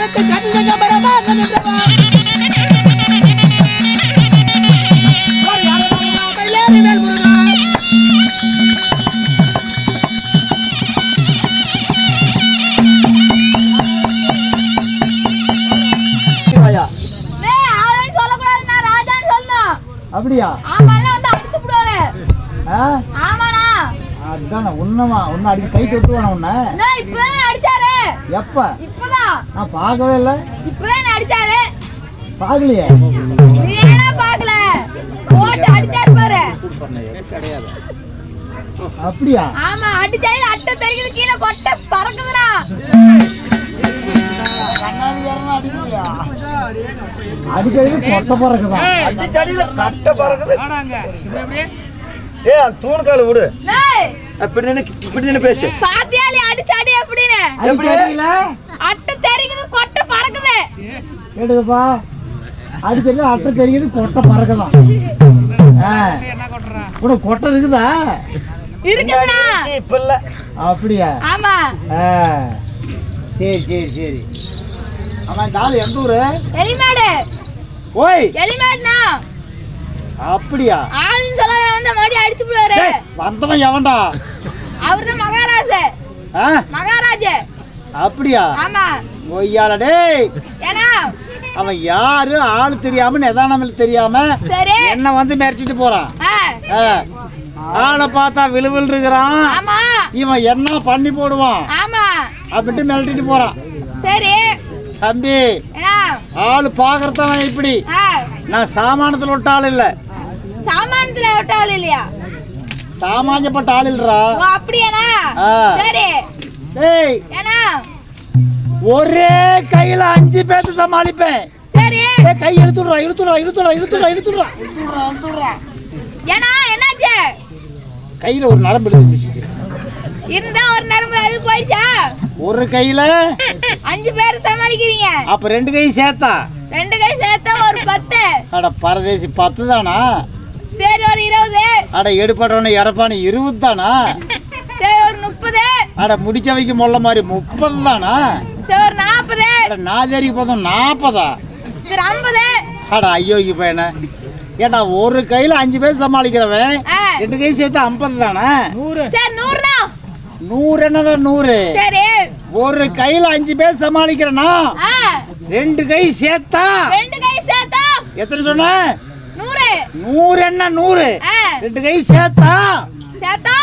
காலத்து அப்படியா? ஆமால அடிச்சு கை தொட்டுவான உன்ன. நான் எப்ப? இப்பதான். நான் பார்க்கவே இல்லை. இப்பதான் என்ன அடிச்சாரு. பார்க்கலையே? நீ ஏன்னா பாக்கல போட்டு அடிச்சாரு பாரு. அப்படியா? ஆமா அடிச்சாரு அட்டை தெரியுது கீழே கொட்டை பறக்குதுடா. அடிக்கிறது கொட்ட பறக்குதான் அடிச்சடியில கட்ட பறக்குது. ஏ தூண் கால விடு. டேய் இப்படி பேசு. பாத்தியாலி அடிச்சாடி அப்படின்னு அட்டை தெரியுது கொட்டை பறக்குது. கேட்டுக்கப்பா. அடிக்கிறது அட்டை தெரியுது கொட்டை பறக்குதான் ஆ. உனக்கு கொட்டை இருக்குதா? இருக்குதுண்ணா. இப்ப இல்ல. அப்படியா? ஆமா. ஆ. சரி சரி சரி. ஆமா இந்த ஆள் எந்த ஊரு? எலிமேடு. ஓய். எலிமேடுண்ணா. அப்படியா? ஆளுன்னு சொல்லாத வந்து மறுபடியும் அடிச்சு விடுவாரு டேய், வந்தவன் எவன்டா? அவர்தான் மகாராஜ. மகாராஜ. அப்படியா? ஆமா. ஒய்யால டேய். ஏன்னா? அவன் யாரு? ஆள் தெரியாம நிதானமில் தெரியாம என்ன வந்து மிரட்டிட்டு போறான்? ஆளை பார்த்தா விழுவில் இருக்கிறான். ஆமா. இவன் என்ன பண்ணி போடுவான்? ஆமா. அப்படின்ட்டு மிரட்டிட்டு போறான். சரி. தம்பி ஆள் பாக்குறதவன் இப்படி? நான் சாமானத்துல விட்ட ஆள் இல்ல. சாமானத்துல விட்டாள் இல்லையா? சாமானியப்பட்ட ஆள் இல்லடா. ஆ. சரி. டேய். ஒரே கையில அஞ்சு பேர்த்து சமாளிப்பேன். சரி. கை இழுத்துடுறா இழுத்துடுறா இழுத்துடுறா இழுத்துடுறா இழுத்துடுறா. ஏன்னா என்னாச்சு? கையில ஒரு நரம்பு இருந்துச்சு இருந்தா ஒரு நரம்பு அது போயிடுச்சா? ஒரு கையில? அஞ்சு பேர் சமாளிக்கிறீங்க. அப்ப ரெண்டு கை சேர்த்தா? ரெண்டு கை சேர்த்தா ஒரு பத்து. அட பரதேசி பத்து தானா சரி ஒரு இருபது. அட எடுப்படவன இறப்பான இருபது தானா சரி ஒரு முப்பது. அட முடிச்சவைக்கு மொல்ல மாதிரி முப்பது தானா சரி ஒரு நாற்பது. அட நாதேரிக்கு போதும் நாற்பதா? சரி ஐம்பது. அட ஐயோக்கு பையன ஏடா ஒரு கையில அஞ்சு பேர் சமாளிக்கிறவன். ரெண்டு கை சேர்த்து ஐம்பது தானே சரி நூறுண்ணா நூறு என்னடா நூறு? சரி. ஒரு கையில அஞ்சு பேர் சமாளிக்கிறனா? ரெண்டு கை சேர்த்தா? ரெண்டு கை சேர்த்தா? எத்தனை சொன்ன? நூறு? என்ன நூறு ரெண்டு கை சேர்த்தா? சேர்த்தா?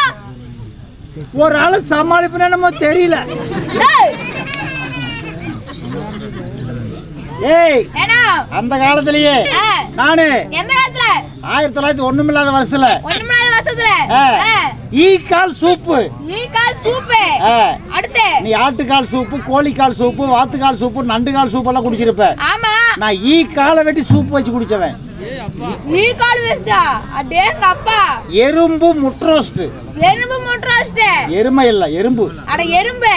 ஒரு ஆளு சமாளிப்புன்னு என்னமோ தெரியல. ஏய் அந்த காலத்திலேயே நானு எந்த காலத்துல? ஆயிரத்தி தொள்ளாயிரத்தி ஒண்ணுமில்லாத வருஷத்துல. ஆ. ஆ, ஈக்கால் சூப்பு. கால் சூப்பு. அடுத்து? நீ ஆட்டுக்கால் சூப்பு கோழிக்கால் சூப்பு வாத்துக்கால் சூப்பு நண்டுகால் சூப்பு எல்லாம் குடிச்சிருப்ப. ஆமா. நான் ஈ காலை வெட்டி சூப்பு வச்சு குடிச்சவன். நீ கால் வேஸ்டா? அடேங்க அப்பா எறும்பு முட்ரோஸ்ட் எறும்பு முட்ரோஸ்ட் எருமை இல்ல எறும்பு. அட எறும்பு.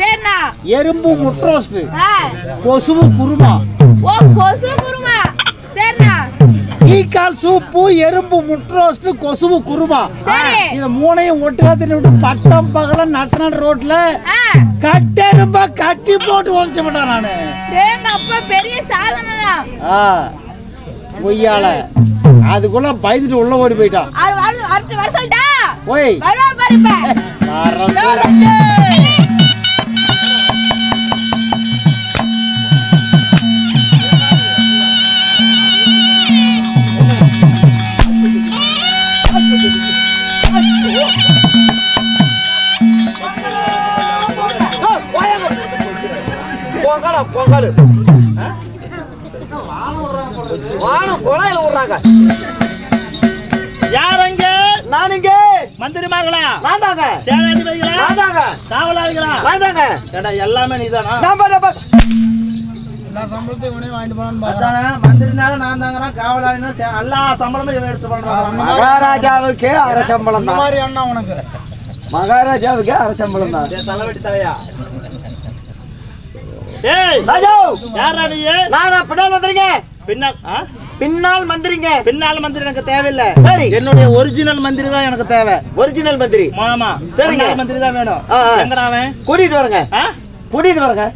சரிண்ணா. எறும்பு முட்ரோஸ்ட் கொசுவு குருமா. ஓ கொசு குருமா. சரிண்ணா. ஈக்கால் சூப்பு எறும்பு முட்ரோஸ்ட் கொசுவு குருமா. சரி. இத மூணையும் ஒட்டுக்கா தின்னு விட்டு பட்டம் பகல நட்டன ரோட்ல ஆ. கட்டெரும்பா கட்டி போட்டு உதச்ச மாட்டான் நானு. அப்பா பெரிய சாதனை பொய்யால. அதுக்குள்ள பயந்துட்டு உள்ள ஓடி போயிட்டான். அடுத்து வர சொல்லிட்டா? ஓய். வருவா பாரு இப்ப வர பொங்கல பொங்கல் வானம் குழாயில விடுறாங்க. யாரங்க நானுங்க மந்திரிமார்களா? நான் தாங்க. சேனாதிபதிகளா? நான் தாங்க. காவலாளிகளா? நான் தாங்க. ஏடா எல்லாமே நீதானா? நான் பாரு, பாரு. எல்லா சம்பளத்தையும் வாங்கிட்டு போனான்னு மந்திரினாலும் நான் தாங்கிறேன் காவலாளினா எல்லா சம்பளமும் இவன் எடுத்து பண்றான் மகாராஜாவுக்கு அரை சம்பளம் இந்த தான் மாதிரி அண்ணா உனக்கு. மகாராஜாவுக்கு அரை சம்பளம் தான். தலைவட்டி தலையா? ஏய் ராஜா யாரா நீ? நான் பின்னால் வந்துருங்க பின்னால்? பின்னால் மந்திரிங்க. பின்னால் மந்திரி எனக்கு தேவையில்லை. சரி. என்னுடைய ஒரிஜினல் மந்திரி தான் எனக்கு தேவை. ஒரிஜினல் மந்திரி. மாமா சரிங்க. மந்திரி தான் வேணும். கூட்டிட்டு வரங்க? கூட்டிட்டு வரங்க.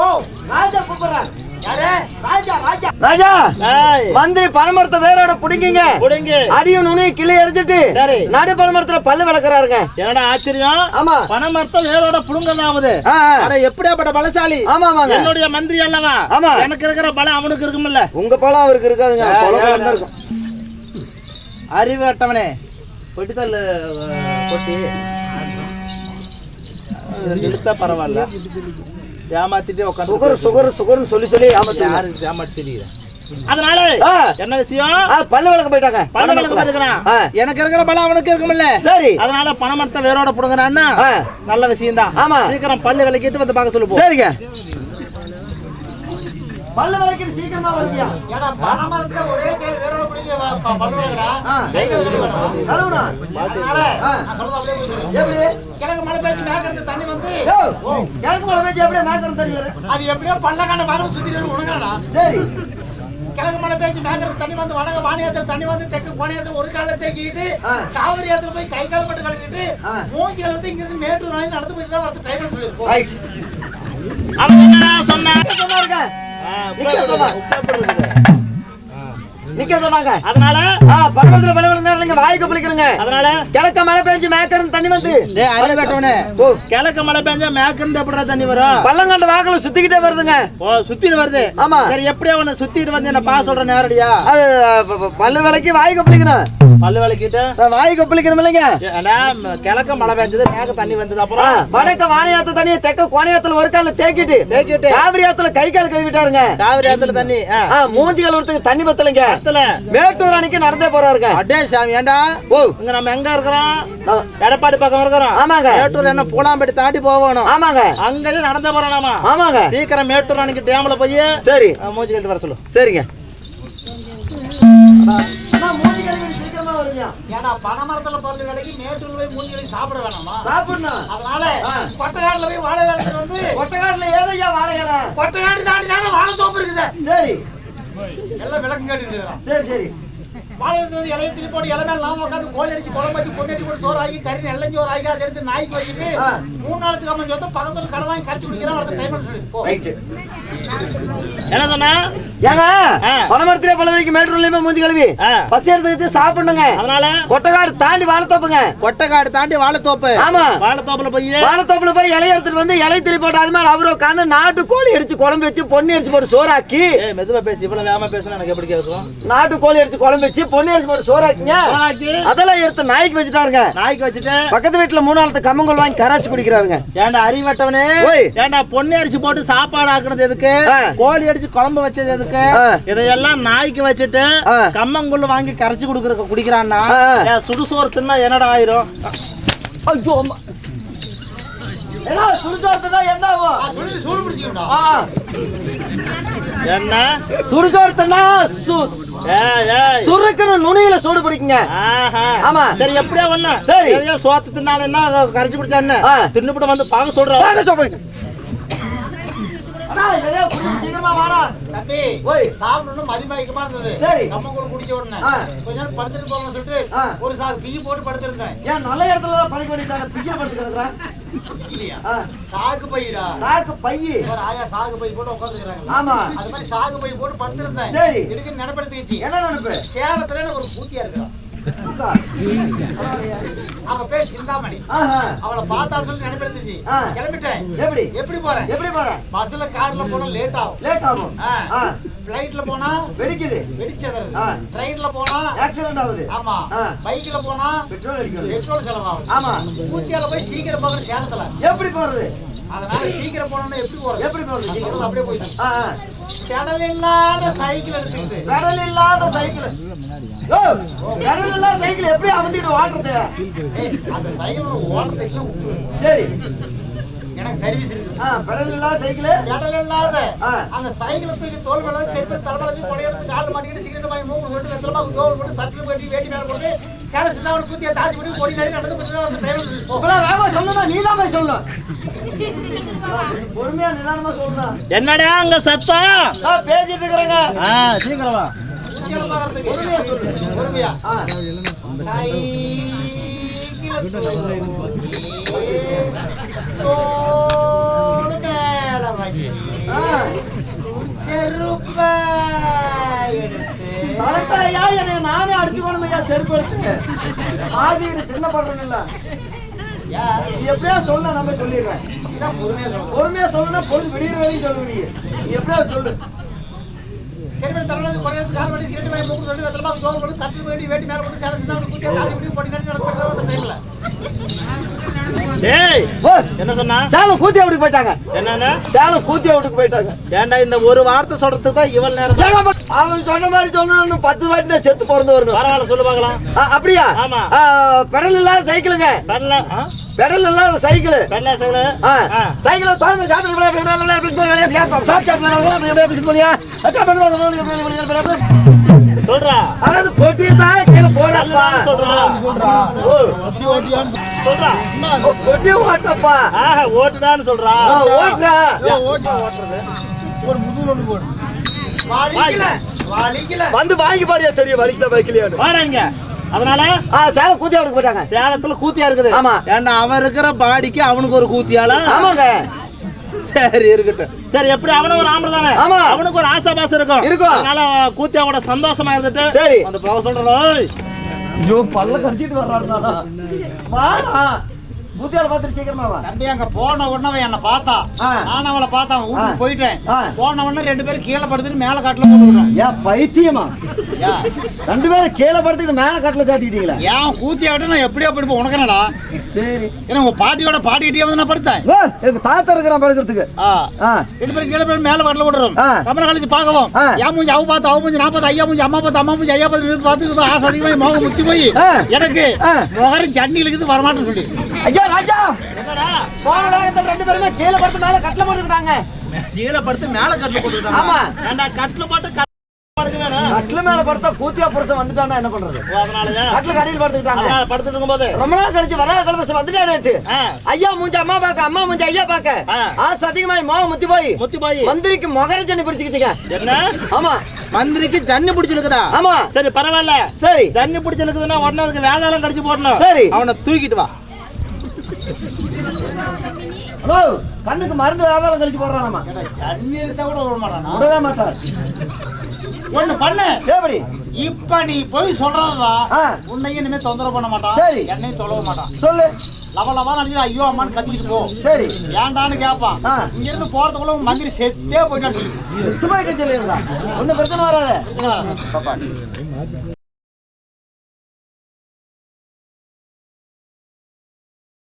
ஓ ராஜா கூப்பிடுறேன் ராஜா ஏய், மந்திரி பனைமரத்தை வேரோட புடிங்கிங்க. புடுங்கு. அடியும் நுனியும் கிளி சரி. நடு பனைமரத்துல பல்லு விளக்குறாருங்க. என்னடா ஆச்சரியம்? ஆமா. பணமரத்தை வேரோட புடுங்கதாவது எப்படியாப்பட்ட பலசாலி? ஆமா ஆமாங்க. என்னுடைய மந்திரி அல்லவா? ஆமா. எனக்கு இருக்கிற பலம் அவனுக்கு இருக்குமில்ல. உங்க பழம் அவருக்கு இருக்காதுங்க. இருக்கும் அறிவு அட்டவனே பொட்டித்தல் பொட்டி. பரவாயில்ல. ஏமாத்திட்டே உட்காந்து சுகர் சுகர் சுகர்னு சொல்லி சொல்லி ஆமாத்துங்க யாருக்கு ஏமாத்தி தெரியுது அதனால என்ன விஷயம்? பல்லு விளக்க போயிட்டாங்க. பணம் வளர்க்க இருக்கிறான். எனக்கு இருக்கிற பலம் அவனுக்கு இருக்குமில்ல. சரி. அதனால பணமரத்தை வேரோட புடுங்குறான்னா நல்ல விஷயம் தான் ஆமா. சீக்கிரம் பல்லு விளக்கிட்டு வந்து பார்க்க சொல்லு போ சரிங்க. பல்லு விளக்கிட்டு சீக்கிரமா வருவியா ஏன்னா பனைமரத்தை ஒரே கையில வேரோட பிடிக்க வ- ப- பல்லு விளக்குடா. ஆ. கை கழுவி வேணும். கழுவுனா? அதனால ஆ. நான் சொல்றது அப்படியே புரிஞ்சுக்கணும். எப்படி கிழக்கு மழை பேச்சு மேற்கிறது தண்ணி வந்து கிழக்கு மலை பேச்சு எப்படியே மேய்ச்சல் தண்ணி வரும்? அது எப்படியோ பள்ளக்கான பக்கம் சுத்தி வரும் உனக்காடா சரி கிழக்கு மலை பேச்சு மேற்கிறது தண்ணி வந்து வடக வாணியத்தில் தண்ணி வந்து தெற்கு கோணியத்தில் ஒரு கால தேக்கிட்டு. காவிரி ஆத்துல போய் கை கால் பட்டு கழுவிட்டு. மூஞ்சி கழுவிட்டு இங்க இருந்து மேட்டூர் நடந்து போயிட்டு தான் வரது டைம் சொல்லிருக்கோம் அவன் என்னடா நிக்க எப்படி சொன்னாங்க அதனால பக்கத்துல பல பல நேரம் நீங்க வாய்க்கு பிடிக்கணுங்க அதனால கிழக்க மழை பெஞ்சு மேய்க்கிறது தண்ணி வந்து. ஓ கிழக்கு மழை பெஞ்சா மேற்கிருந்து எப்படிடா தண்ணி வரும்? பள்ளங்கண்ட வாக்குல சுத்திக்கிட்டே வருதுங்க. ஓ சுத்திட்டு வருது. ஆமா. சரி எப்படியா உன்னை சுத்திட்டு வந்து என்ன பா சொல்ற நேரடியா? பல்லு விலைக்கு வாய் கொப்பளிக்கணும் பல்லு விளக்கிட்டு வாய் கொப்பளிக்கணும் இல்லைங்க. கிழக்க மழை பெஞ்சது மேக தண்ணி வந்தது. அப்புறம்? வடக்க வாணியாத்த தண்ணியை தெக்க கோணையாத்துல ஒரு கால தேக்கிட்டு தேக்கிட்டு. காவிரி ஆத்துல கை கால் கழுவிட்டாருங்க. காவிரி ஆத்துல தண்ணி மூஞ்சி கழுவுறதுக்கு தண்ணி பத்தலைங்க. பத்தல. மேட்டூர் அணைக்கு நடந்தே போறாருங்க. அடே சாமி ஏண்டா? ஓ. இங்க நம்ம எங்க இருக்கிறோம்? எடப்பாடி பக்கம் இருக்கிறோம். ஆமாங்க. மேட்டூர் என்ன பூலாம்பட்டி தாண்டி போகணும். ஆமாங்க. அங்கேயே நடந்த போறோம் ஆமாங்க. சீக்கிரம் மேட்டூர் அன்னைக்கு டேம்ல போய் சரி. மூஞ்சி கழிட்டு வர சொல்லு. சரிங்க. ஏன்னா பனைமரத்துல பொருள் விலைக்கு மேட்டூர் போய் மூஞ்சி சாப்பிட வேணாமா? சாப்பிடணும். அதனால கொட்டைக்காட்டுல போய் வாழை வேலைக்கு வந்து ஒட்டக்காட்டுல ஏதையா வாழைகளா கொட்டைக்காட்டு தாண்டி தானே வாழை தோப்பு இருக்குது? சரி. எல்லாம் விளக்கம் கேட்டுட்டு இருக்கிறோம் சரி சரி. வாழை வந்து இலையை திருப்பி போட்டு இலை மேல நாம உட்காந்து கோழி அடிச்சு குழம்பு வச்சு பொண்ணு போட்டு சோறு ஆகி கறி நெல்லஞ்சோறு ஆகி அதை எடுத்து நாய்க்கு வச்சுட்டு. மூணு நாளுக்கு அம்மன் சொத்து பக்கத்துல கடை வாங்கி கரைச்சு குடிக்கிறான் அடுத்த டைம் சொல்லி. என்ன சொன்னா? ஏங்க. பணமரத்திலே பழவைக்கு மேட்டூர்லயுமே மூஞ்சி கழுவி. ஆ. பச்சை எடுத்து வச்சு சாப்பிடணுங்க. அதனால? கொட்டக்காடு தாண்டி வாழைத்தோப்புங்க. கொட்டைக்காடு தாண்டி வாழைத்தோப்பு. ஆமா. வாழைத்தோப்புல போய் வாழைத்தோப்புல போய் இலைய எடுத்துட்டு வந்து இலை திரி போட்டு அது மேல அவரு உட்காந்து நாட்டு கோழி அடிச்சு குழம்பு வச்சு பொண்ணு அடிச்சு போட்டு சோறாக்கி. ஏய் மெதுவா பேசி. இவ்வளவு வேகமா பேசுனா எனக்கு எப்படி கேட்கும்? நாட்டு கோழி அடிச்சு குழம்பு வச்சு பொண்ணு அடிச்சு போட்டு சோறாக்கிங்க. சோறாக்கி. அதெல்லாம் எடுத்து நாய்க்கு வச்சுட்டாருங்க. நாய்க்கு வச்சுட்டு? பக்கத்து வீட்டுல மூணு நாளத்து கம்மங்கல் வாங்கி கராச்சி குடிக்கிறாருங்க. ஏன்டா அறிவட்டவனே. ஏன்டா பொண்ணு அரிசி போட்டு சாப்பாடு ஆக்குனது எதுக்கு. கோழி அடிச்சு குழம்பு வச்சது எதுக்கு. இதையெல்லாம் நாய்க்கு வச்சுட்டு. கம்மங்குள்ள வாங்கி கரைச்சு கொடுக்குற குடிக்கிறான்னா சுடுசோறு தின்னா என்னடா ஆயிரும் ஐயோ என்ன ஆ, என்ன சுடுசோறு தின்னா சு- ஏய், ஏய். சுருக்குன்னு நுனியில சூடு பிடிக்குங்க. ஆமா. சரி எப்படியா ஒண்ணு சரி. சோத்து தின்னாலும் என்ன கரைச்சு குடிச்சா என்ன. தின்னுபிட்டு வந்து பார்க்க சொல்ற வாங்க சொல்றேன். சீக்கிரமா வாடா. தம்பி. சாப்பிடணும் மதிமயக்கமா இருந்தது சரி. நம்ம கூட குடிச்ச உடனே. கொஞ்ச நேரம் படுத்துட்டு போகணும்னு சொல்லிட்டு. ஒரு சாக்கு பிஜி போட்டு படுத்திருந்தேன் ஏன் நல்ல இடத்துல தான் பணிக்க வேண்டியதான பிய்ய படுத்து கிடக்குறேன் இல்லையா சாக்கு பைடா சாக்கு பையி ஆயா சாகு பை போட்டு உட்காந்துக்கிறாங்க ஆமா அது மாதிரி சாகு பை போட்டு படுத்திருந்தேன் சரி. நினைப்படுத்திச்சு என்ன நினைப்பு சேலத்துல ஒரு பூத்தியா இருக்கிறான். அவ பேர் சிந்தாமணி. அவளை பார்த்தாலும் சொல்லி நினைப்படுத்துச்சு. கிளம்பிட்டேன் எப்படி எப்படி போறேன் எப்படி போற பஸ்ல கார்ல போனா லேட் ஆகும் லேட் ஆகும் பிளைட்ல போனா வெடிக்குது வெடிச்சது. ட்ரெயின்ல போனா ஆக்சிடென்ட் ஆகுது ஆமா. பைக்ல போனா பெட்ரோல் பெட்ரோல் செலவாகும் ஆமா பூச்சியால போய் சீக்கிரம் போகிற சேலத்துல எப்படி போறது அதனால சீக்கிரம் போனோம்னா எப்படி போறது? எப்படி போறது? நான் சொல்றது அப்படியே போயிட்டு. கடல் இல்லாத சைக்கிள் எடுத்துக்கிட்டு பெடல் இல்லாத சைக்கிள் ஓ, பெடல் இல்லாத சைக்கிள் எப்படி ஏய், அந்த சைக்கிள் விட்டுரு. சரி. எனக்கு சர்வீஸ் இருக்கு. பெடல் இல்லாத சைக்கிள் கடல் இல்லாத. அந்த சைக்கிளை தூக்கி தோல் மேல வச்சு, செருப்பு தலைமையில வச்சு, கொடையை எடுத்து கால்ல மாட்டிக்கிட்டு, சிகரெட் வாங்கி மூக்கு சொல்லிட்டு, வெத்தலை பாக்கு தோல் போட்டு, சட்டில் கட்டி, வேட்டி மேல போட்டு, சேலை சின்னவனை குத்தியை தாச்சி போட்டு, கொடி நிறைய நடந்து போட்டு, அந்த driver சொல்லிட்டு போ. இப்பெல்லாம் வேகமா சொல்லணும் நீ தான் போய் சொல்லணும் பொறுமையா நிதானமா சொல்லணும் என்னடா அங்க சத்தம் ஆ, பேசிட்டு இருக்கிறேங்க சீக்கிரம். பொறுமையா சொல்லு, பொறுமையா. செருப்பை தலத்தாயா என்னை நானே அடிச்சுக்கணும் ஐயா செருப்பு எடுத்து ஆதிட்டு சின்ன பண்றேன்ல இல்லை எப்படியா சொல்ல நம்ம சொல்லிடுறேன். பொறுமையா சொல்லணும். பொறுமையா சொல்லணும்னா பொழுது விடிய வரையும் சொல்லு நீ. எப்படியா சொல்லு. சரி தலைவலி குறையிறதுக்கு கால் வலி, சிகரெட் வாங்கி மூக்கு சொட்டு வெத்தலை பாக்கு தோல் போட்டு சட்டை வேட்டி வேட்டி மேல போட்டு சேலை சிந்தாமணி போட்டு ஓ, என்ன சொன்னா சேலம் கூத்தி வீட்டுக்கு போயிட்டாங்க என்னன்னு சேலம் கூத்தி வீட்டுக்கு போயிட்டாங்க ஏன்டா இந்த ஒரு வார்த்தை சொல்றதுக்கு தான் இவள் நேரம் அவன் சொன்ன மாதிரி சொன்னோம் பத்து வாட்டி செத்து பிறந்து வரணும் பரவாயில்ல சொல்லு பார்க்கலாம் அப்படியா ஆமா. பெடல் இல்லாத சைக்கிளுங்க பெடல? பெடல் இல்லாத சைக்கிள் பெடல சைக்கிள். சைக்கிளை விளையாடு. சொல்றா ஆனா அது பொட்டியை தான் கீழே போடப்பா சொல்றா ஓ, சொல்றா. பொட்டியை ஓட்டப்பா ஆஹா ஓட்டுடான்னு சொல்றா. ஓட்டுறா. வலிக்கல வலிக்கல. வந்து வாங்கி பாரியா தெரியும் வலிக்கல வைக்கலையான்னு வாடா இங்க அதனால ஆ சேலம் கூத்தி வீட்டுக்கு போயிட்டாங்க சேலத்துல கூத்தியா இருக்குது? ஆமா. ஏன்டா அவன் இருக்கிற பாடிக்கு அவனுக்கு ஒரு கூத்தியாளா ஆமாங்க. சரி இருக்கட்டும். சரி எப்படி? அவனும் ஒரு ஆம்பளை தானே? ஆமா. அவனுக்கு ஒரு ஆசை பாசம் இருக்கும். இருக்கும். அதனால கூத்தியாவோட சந்தோஷமா இருந்துட்டு சரி. அந்த சொல்றோம் ஐயோ பல்ல கடிச்சிட்டு வர்றாருடா. வாடா. கூத்தியால பார்த்துட்டு சீக்கிரமா வா. தம்பி அங்க போன உடனே என்ன பார்த்தா. நான் அவளை பார்த்தா ஆ. போயிட்டேன். போன உடனே ரெண்டு பேரும் கீழே படுத்துட்டு மேல காட்டுல போட்டு விடுறோம் ஏன் பைத்தியமா? ஏன் ரெண்டு பேரும் கீழே படுத்துக்கிட்டு மேல கட்டில சாத்திக்கிட்டீங்களா? ஏன் கூத்தி ஆகட்டும் நான் எப்படியா படுப்பேன் உனக்கு என்னடா சரி. ஏன்னா உங்க பாட்டியோட பாட்டிக்கிட்டே வந்து நான் படுத்தேன். தாத்தா இருக்கிறான் படுக்கிறதுக்கு ரெண்டு பேரும் கீழே போய் மேல காட்டுல விடுறோம். ரொம்ப கழிச்சு பார்க்கவும். என் மூஞ்சி அவ பார்த்து அவ மூஞ்சி நான் பார்த்து ஐயா மூஞ்சி அம்மா பார்த்து அம்மா மூஞ்சி ஐயா பார்த்து பார்த்து ஆசை அதிகமாக முத்தி போய். எனக்கு. முகரம் ஜன்னி இருக்குது வரமாட்டேன்னு சொல்லி. ஐயா ராஜா. போன ரெண்டு பேருமே கீழே படுத்து மேல கட்டில போட்டுக்கிட்டாங்க. கீழே படுத்து மேல கட்டில போட்டு ஆமா. ஏன்டா கட்டில போட்டு கட்டில மேல படுத்தா கூத்தியா புருஷன் வந்துட்டானா என்ன பண்றது? கட்டில கடையில் படுத்துக்கிட்டாங்க. படுத்துட்டு இருக்கும்போது? ரொம்ப நாள் கழிச்சு வராத கலபரிசம் வந்துட்டானேட்டு ஐயா மூஞ்சி அம்மா பாக்க அம்மா மூஞ்சி ஐயா பாக்க. ஆசை அதிகமாயி மோகம் முத்தி போய். முத்தி போய். மந்திரிக்கு மொகரஜனி பிடிச்சுக்கிச்சுங்க. என்ன? ஆமா. மந்திரிக்கு ஜன்னி பிடிச்சிருக்குதா? ஆமா. சரி பரவாயில்ல. சரி. தண்ணி பிடிச்சிருக்குதுன்னா உடனே அதுக்கு வேதாளம் கடிச்சு போடணும். சரி. அவனை தூக்கிட்டு வா. ஹலோ கண்ணுக்கு மருந்து வேதாளம் கழிச்சு போடுறான் நம்ம. ஜன்னி எடுத்தா கூட விட மாட்டானா? விடவே மாட்டார். ஒண்ணு பண்ணு. எப்படி இப்ப நீ போய் சொல்றதா. உன்னையும் இனிமே தொந்தரவு பண்ண மாட்டான் சரி. என்னையும் தொலைவ மாட்டான் சொல்லு. லவ லவா நினைச்சு ஐயோ அம்மான்னு கத்திக்கிட்டு போ. சரி. ஏன்டான்னு கேட்பான். இங்க இருந்து போறதுக்குள்ள உன் மந்திரி செத்தே போயிட்டான். சுத்தமா சொல்லிடுறா. ஒன்னும் பிரச்சனை வராது.